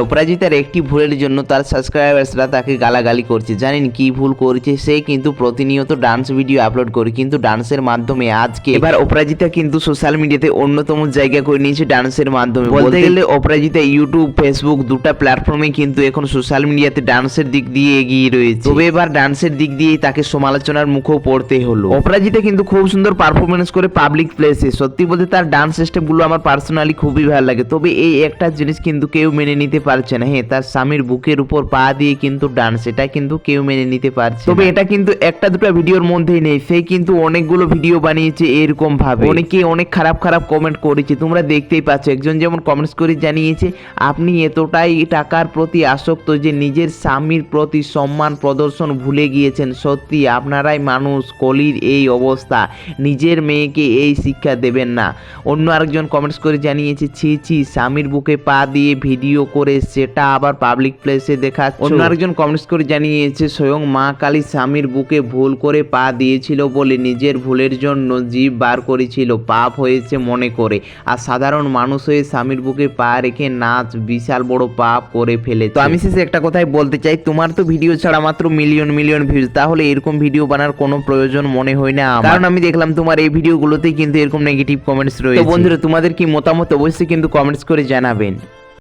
অপরাজিতার একটি ভুলের জন্য তার সাবস্ক্রাইবার্সরা তাকে গালাগালি করছে। জানেন কি ভুল করেছে? সে কিন্তু প্রতিনিয়ত ডান্স ভিডিও আপলোড করে কিন্তু ডান্সের মাধ্যমে আজকে এবার অপরাজিতা কিন্তু সোশ্যাল মিডিয়াতে অন্যতম জায়গা করে নিয়েছে ডান্সের মাধ্যমে। বলতে গেলে অপরাজিতা ইউটিউব ফেসবুক দুটা প্ল্যাটফর্মে কিন্তু এখন সোশ্যাল মিডিয়াতে ডান্সের দিক দিয়ে এগিয়ে রয়েছে। তবে এবার ডান্সের দিক দিয়েই তাকে সমালোচনার মুখেও পড়তে হলো। অপরাজিতা কিন্তু খুব সুন্দর পারফরমেন্স করে পাবলিক প্লেসে সত্যি বলতে তার ডান্স স্টেপগুলো আমার পার্সোনালি খুবই ভালো লাগে। তবে এই একটা জিনিস কিন্তু কেউ মেনে নিতে পারছে না। হ্যাঁ তার স্বামীর বুকের উপর পা দিয়ে কিন্তু ডান্স এটা কিন্তু কেউ মেনে নিতে পারছে। তবে এটা কিন্তু একটা দুটো ভিডিওর মধ্যেই নেই সে কিন্তু অনেকগুলো ভিডিও বানিয়েছে এরকম ভাবে অনেকে অনেক খারাপ খারাপ কমেন্ট করেছে তোমরা দেখতেই পাচ্ছ। একজন যেমন কমেন্টস করে জানিয়েছে আপনি এতটাই টাকার প্রতি আসক্ত যে নিজের স্বামীর প্রতি সম্মান প্রদর্শন ভুলে গিয়েছেন। সত্যি আপনারাই মানুষ কলির এই অবস্থা। নিজের মেয়েকে এই শিক্ষা দেবেন না। অন্য আরেকজন কমেন্টস করে জানিয়েছে ছি ছি স্বামীর বুকে পা দিয়ে ভিডিও করে সেটা আবার পাবলিক প্লেসে দেখা অন্য আরেকজন কমেন্টস করে জানিয়েছে স্বয়ং মা কালী স্বামীর বুকে ভুল করে পা দিয়েছিল বলে নিজের ভুলের জন্য জীব বার করেছিল পাপ হয়েছে মনে করে। আর সাধারণ মানুষ হয়ে স্বামীর বুকে পা রেখে নাচ বিশাল বড় পাপ করে ফেলে তো আমি শেষে একটা কথাই বলতে চাই তোমার তো ভিডিও ছাড়া মাত্র মিলিয়ন মিলিয়ন ভিউজ তাহলে এরকম ভিডিও বানার কোনো প্রয়োজন মনে হয় না কারণ আমি দেখলাম তোমার এই ভিডিওগুলোতেই কিন্তু এরকম নেগেটিভ কমেন্টস রয়েছে। বন্ধুরা তোমাদের কি মতামত অবশ্যই কিন্তু কমেন্টস করে জানাবেন।